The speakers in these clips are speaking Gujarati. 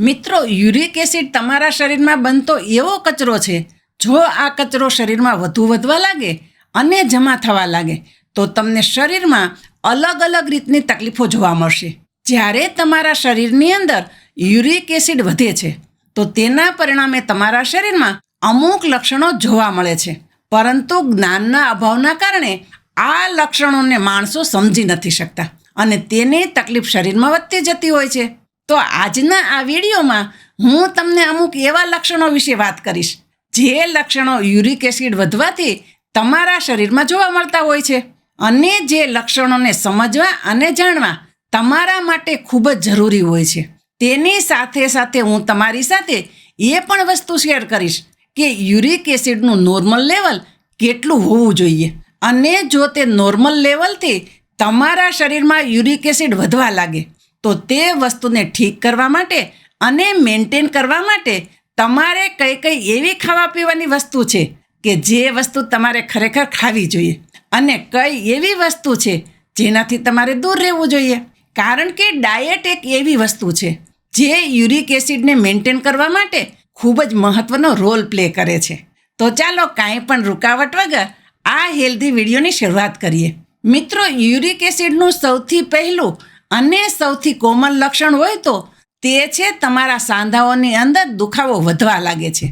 મિત્રો યુરિક એસિડ તમારા શરીરમાં બનતો એવો કચરો છે, જો આ કચરો શરીરમાં વધુ વધવા લાગે અને જમા થવા લાગે, તો તમને શરીરમાં અલગ અલગ રીતની તકલીફો જોવા મળશે. જ્યારે તમારા શરીરની અંદર યુરિક એસિડ વધે છે, તો તેના પરિણામે તમારા શરીરમાં અમુક લક્ષણો જોવા મળે છે. પરંતુ જ્ઞાનના અભાવના કારણે આ લક્ષણોને માણસો સમજી નથી શકતા અને તેની તકલીફ શરીરમાં વધતી જતી હોય છે. તો આજના આ વિડીયોમાં હું તમને અમુક એવા લક્ષણો વિશે વાત કરીશ, જે લક્ષણો યુરિક એસિડ વધવાથી તમારા શરીરમાં જોવા મળતા હોય છે અને જે લક્ષણોને સમજવા અને જાણવા તમારા માટે ખૂબ જ જરૂરી હોય છે. તેની સાથે સાથે હું તમારી સાથે એ પણ વસ્તુ શેર કરીશ કે યુરિક એસિડનું નોર્મલ લેવલ કેટલું હોવું જોઈએ અને જો તે નોર્મલ લેવલથી તમારા શરીરમાં યુરિક એસિડ વધવા લાગે તો તે વસ્તુને ઠીક કરવા માટે અને મેન્ટેન કરવા માટે તમારે કઈ કઈ એવી ખાવા પીવાની વસ્તુ છે કે જે વસ્તુ તમારે ખરેખર ખાવી જોઈએ. અને કઈ એવી વસ્તુ છે જેનાથી તમારે દૂર રહેવું જોઈએ. કારણ કે ડાયટ એક એવી વસ્તુ છે જે યુરિક એસિડને મેન્ટેન કરવા માટે ખૂબ જ મહત્વનો રોલ પ્લે કરે છે. તો ચાલો કાંઈ પણ રૂકાવટ વગર આ હેલ્ધી વિડીયોની શરૂઆત કરીએ. મિત્રો, યુરિક એસિડનું સૌથી પહેલું અને સૌથી કોમન લક્ષણ હોય તો તે છે તમારા સાંધાઓની અંદર દુખાવો વધવા લાગે છે.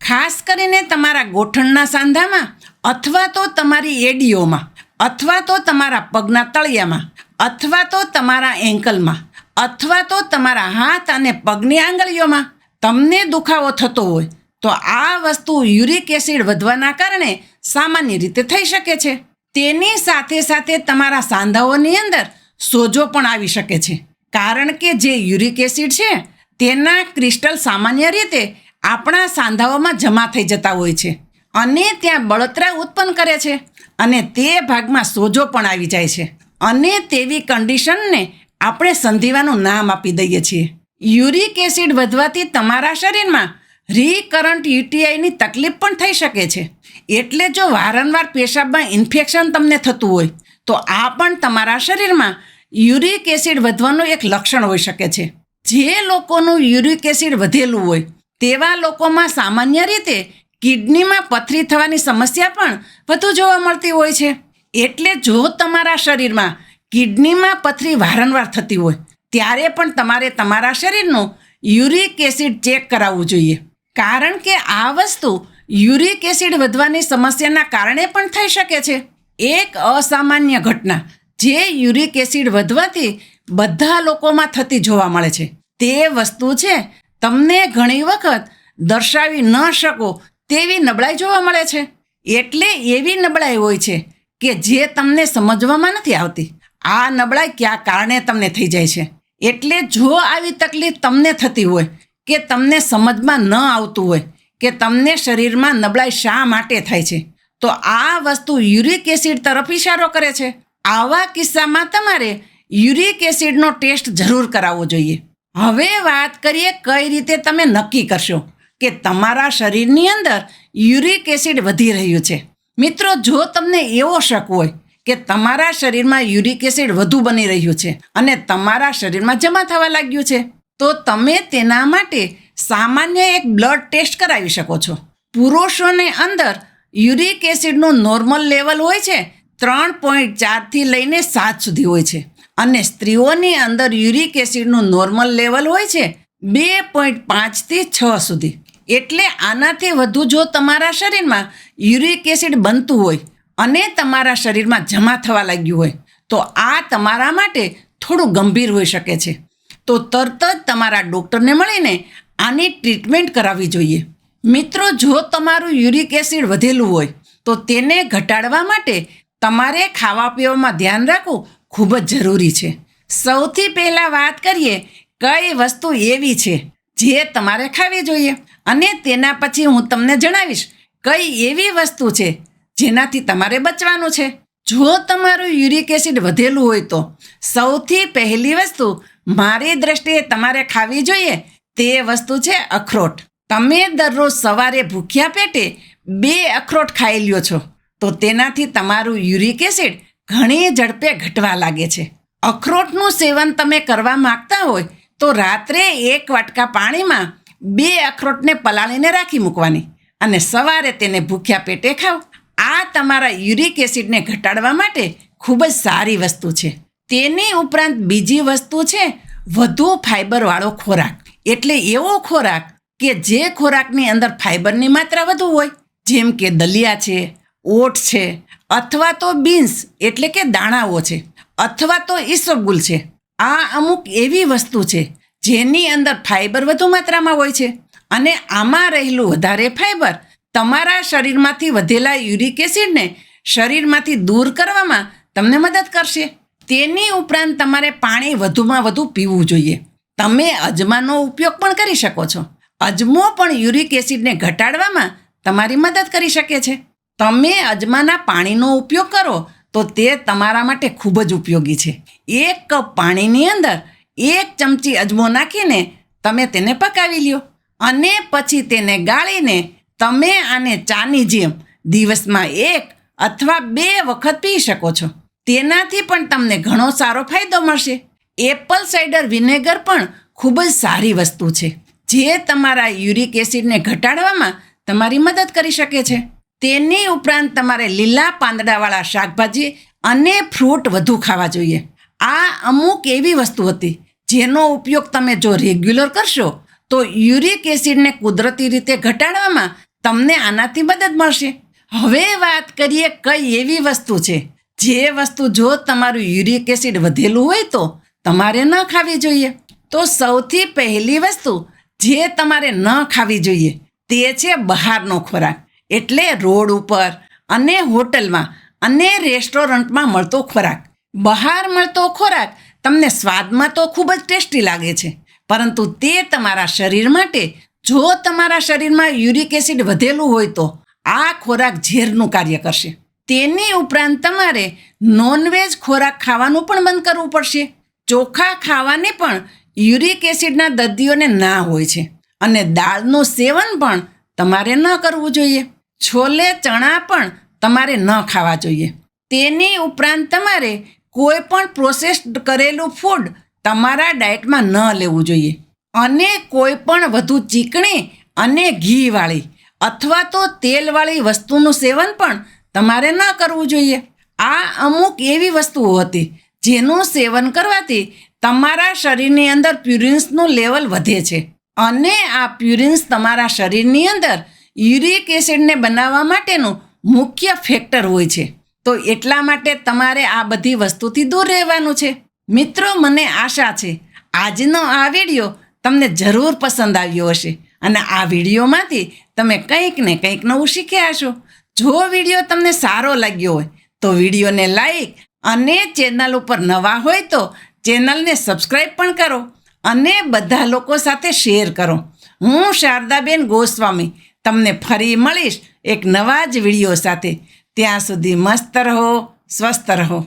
ખાસ કરીને તમારા ગોઠણના સાંધામાં અથવા તો તમારી એડીઓમાં અથવા તો તમારા પગના તળિયામાં અથવા તો તમારા એન્કલમાં અથવા તો તમારા હાથ અને પગની આંગળીઓમાં તમને દુખાવો થતો હોય તો આ વસ્તુ યુરિક એસિડ વધવાના કારણે સામાન્ય રીતે થઈ શકે છે. તેની સાથે સાથે તમારા સાંધાઓની અંદર સોજો પણ આવી શકે છે. કારણ કે જે યુરિક એસિડ છે, તેના ક્રિસ્ટલ સામાન્ય રીતે આપણા સાંધાઓમાં જમા થઈ જતા હોય છે અને ત્યાં બળતરા ઉત્પન્ન કરે છે અને તે ભાગમાં સોજો પણ આવી જાય છે. અને તેવી કન્ડિશનને આપણે સંધિવાનું નામ આપી દઈએ છીએ. યુરિક એસિડ વધવાથી તમારા શરીરમાં રીકરન્ટ યુટીઆઈની તકલીફ પણ થઈ શકે છે. એટલે જો વારંવાર પેશાબમાં ઇન્ફેક્શન તમને થતું હોય, તો આ પણ તમારા શરીરમાં યુરિક એસિડ વધવાનું એક લક્ષણ હોઈ શકે છે. જે લોકોનું યુરિક એસિડ વધેલું હોય, તેવા લોકોમાં સામાન્ય રીતે કિડનીમાં પથરી થવાની સમસ્યા પણ વધુ જોવા મળતી હોય છે. એટલે જો તમારા શરીરમાં કિડનીમાં પથરી વારંવાર થતી હોય, ત્યારે પણ તમારે તમારા શરીરનું યુરિક એસિડ ચેક કરાવવું જોઈએ. કારણ કે આ વસ્તુ યુરિક એસિડ વધવાની સમસ્યાના કારણે પણ થઈ શકે છે. એક અસામાન્ય ઘટના જે યુરિક એસિડ વધવાથી બધા લોકોમાં થતી જોવા મળે છે. તે વસ્તુ છે, તમને ઘણી વખત દર્શાવી ન શકો તેવી નબળાઈ જોવા મળે છે. એટલે એવી નબળાઈ હોય છે કે જે તમને સમજવામાં નથી આવતી. આ નબળાઈ કયા કારણે તમને થઈ જાય છે? એટલે જો આવી તકલીફ તમને થતી હોય, કે તમને સમજમાં ન આવતું હોય, કે તમને શરીરમાં નબળાઈ શા માટે થાય છે, તો આ વસ્તુ યુરિક એસિડ તરફ ઇશારો કરે છે. આવા કિસ્સામાં તમારે યુરિક એસિડનો ટેસ્ટ જરૂર કરાવવો જોઈએ. હવે વાત કરીએ કઈ રીતે તમે નક્કી કરશો કે તમારા શરીરની અંદર યુરિક એસિડ વધી રહ્યું છે. મિત્રો, જો તમને એવો શક હોય કે તમારા શરીરમાં યુરિક એસિડ વધુ બની રહ્યું છે અને તમારા શરીરમાં જમા થવા લાગ્યું છે, તો તમે તેના માટે સામાન્ય એક બ્લડ ટેસ્ટ કરાવી શકો છો. પુરુષોને અંદર યુરિક એસિડનું નોર્મલ લેવલ હોય છે ત્રણ પોઈન્ટ ચારથી લઈને સાત સુધી હોય છે. અને સ્ત્રીઓની અંદર યુરિક એસિડનું નોર્મલ લેવલ હોય છે બે પોઈન્ટ પાંચથી છ સુધી. એટલે આનાથી વધુ જો તમારા શરીરમાં યુરિક એસિડ બનતું હોય અને તમારા શરીરમાં જમા થવા લાગ્યું હોય, તો આ તમારા માટે થોડું ગંભીર હોઈ શકે છે. તો તરત જ તમારા ડૉક્ટરને મળીને આની ટ્રીટમેન્ટ કરાવવી જોઈએ. મિત્રો, જો તમારું યુરિક એસિડ વધેલું હોય, તો તેને ઘટાડવા માટે તમારે ખાવા પીવામાં ધ્યાન રાખવું ખૂબ જ જરૂરી છે. સૌથી પહેલાં વાત કરીએ કઈ વસ્તુ એવી છે જે તમારે ખાવી જોઈએ અને તેના પછી હું તમને જણાવીશ કઈ એવી વસ્તુ છે જેનાથી તમારે બચવાનું છે. જો તમારું યુરિક એસિડ વધેલું હોય તો સૌથી પહેલી વસ્તુ મારી દ્રષ્ટિએ તમારે ખાવી જોઈએ તે વસ્તુ છે અખરોટ. તમે દરરોજ સવારે ભૂખ્યા પેટે બે અખરોટ ખાઈ લ્યો છો. તો તેનાથી તમારું યુરિક એસિડ ઘણી ઝડપે ઘટવા લાગે છે. અખરોટનું સેવન તમે કરવા માંગતા હોય તો રાત્રે એક વાટકા પાણીમાં બે અખરોટને પલાળીને રાખી મૂકવાની અને સવારે તેને ભૂખ્યા પેટે ખાઓ આ તમારા યુરિક એસિડને ઘટાડવા માટે ખૂબ જ સારી વસ્તુ છે. તેની ઉપરાંત બીજી વસ્તુ છે વધુ ફાઇબરવાળો ખોરાક. એટલે એવો ખોરાક કે જે ખોરાકની અંદર ફાઇબરની માત્રા વધુ હોય, જેમ કે દલિયા છે ઓટ છે, અથવા તો બીન્સ એટલે કે દાણાઓ છે, અથવા તો ઈસબગુલ છે. આ અમુક એવી વસ્તુ છે, જેની અંદર ફાઈબર વધુ માત્રામાં હોય છે. અને આમાં રહેલું વધારે ફાઈબર તમારા શરીરમાંથી વધેલા યુરિક એસિડને શરીરમાંથી દૂર કરવામાં તમને મદદ કરશે. તેની ઉપરાંત તમારે પાણી વધુમાં વધુ પીવું જોઈએ. તમે અજમાનો ઉપયોગ પણ કરી શકો છો. અજમો પણ યુરિક એસિડને ઘટાડવામાં તમારી મદદ કરી શકે છે. તમે અજમાના પાણીનો ઉપયોગ કરો તો તે તમારા માટે ખૂબ જ ઉપયોગી છે. એક કપ પાણીની અંદર એક ચમચી અજમો નાખીને તમે તેને પકાવી લ્યો અને પછી તેને ગાળીને તમે આને ચાની જેમ દિવસમાં એક અથવા બે વખત પી શકો છો. તેનાથી પણ તમને ઘણો સારો ફાયદો મળશે. એપલ સાઇડર વિનેગર પણ ખૂબ જ સારી વસ્તુ છે, જે તમારા યુરિક એસિડને ઘટાડવામાં તમારી મદદ કરી શકે છે. તેની ઉપરાંત તમારે લીલા પાંદડાવાળા શાકભાજી અને ફ્રૂટ વધુ ખાવા જોઈએ. આ અમુક એવી વસ્તુ હતી જેનો ઉપયોગ તમે જો રેગ્યુલર કરશો તો યુરિક એસિડને કુદરતી રીતે ઘટાડવામાં તમને આનાથી મદદ મળશે. હવે વાત કરીએ કઈ એવી વસ્તુ છે જે વસ્તુ જો તમારું યુરિક એસિડ વધેલું હોય તો તમારે ન ખાવી જોઈએ. તો સૌથી પહેલી વસ્તુ જે તમારે ન ખાવી જોઈએ તે છે બહારનો ખોરાક. એટલે રોડ ઉપર અને હોટલમાં અને રેસ્ટોરન્ટમાં મળતો ખોરાક. બહાર મળતો ખોરાક તમને સ્વાદમાં તો ખૂબ જ ટેસ્ટી લાગે છે, પરંતુ તે તમારા શરીર માટે, જો તમારા શરીરમાં યુરિક એસિડ વધેલું હોય તો આ ખોરાક ઝેરનું કાર્ય કરશે. તેની ઉપરાંત તમારે નોનવેજ ખોરાક ખાવાનું પણ બંધ કરવું પડશે. ચોખા ખાવાની પણ યુરિક એસિડના દર્દીઓને ના હોય છે, અને દાળનું સેવન પણ તમારે ન કરવું જોઈએ. છોલે ચણા પણ તમારે ન ખાવા જોઈએ. તેની ઉપરાંત તમારે કોઈ પણ પ્રોસેસ્ડ કરેલું ફૂડ તમારા ડાયટમાં ન લેવું જોઈએ. અને કોઈ પણ વધુ ચીકણી અને ઘીવાળી અથવા તો તેલવાળી વસ્તુનું સેવન પણ તમારે ન કરવું જોઈએ. આ અમુક એવી વસ્તુઓ હતી જેનું સેવન કરવાથી તમારા શરીરની અંદર પ્યુરિન્સનું લેવલ વધે છે. અને આ પ્યુરિન્સ તમારા શરીરની અંદર યુરિક એસિડને બનાવવા માટેનું મુખ્ય ફેક્ટર હોય છે. તો એટલા માટે તમારે આ બધી વસ્તુથી દૂર રહેવાનું છે. મિત્રો, મને આશા છે, આજનો આ વીડિયો તમને જરૂર પસંદ આવ્યો હશે અને આ વિડીયોમાંથી તમે કંઈક ને કંઈક નવું શીખ્યા હશો. જો વીડિયો તમને સારો લાગ્યો હોય, તો વિડીયોને લાઈક અને ચેનલ ઉપર નવા હોય તો ચેનલને સબસ્ક્રાઈબ પણ કરો અને બધા લોકો સાથે શેર કરો. હું શારદાબેન ગોસ્વામી તમને ફરી મળીશ એક નવા જ વીડિયો સાથે. ત્યાં સુધી મસ્ત રહો સ્વસ્થ રહો.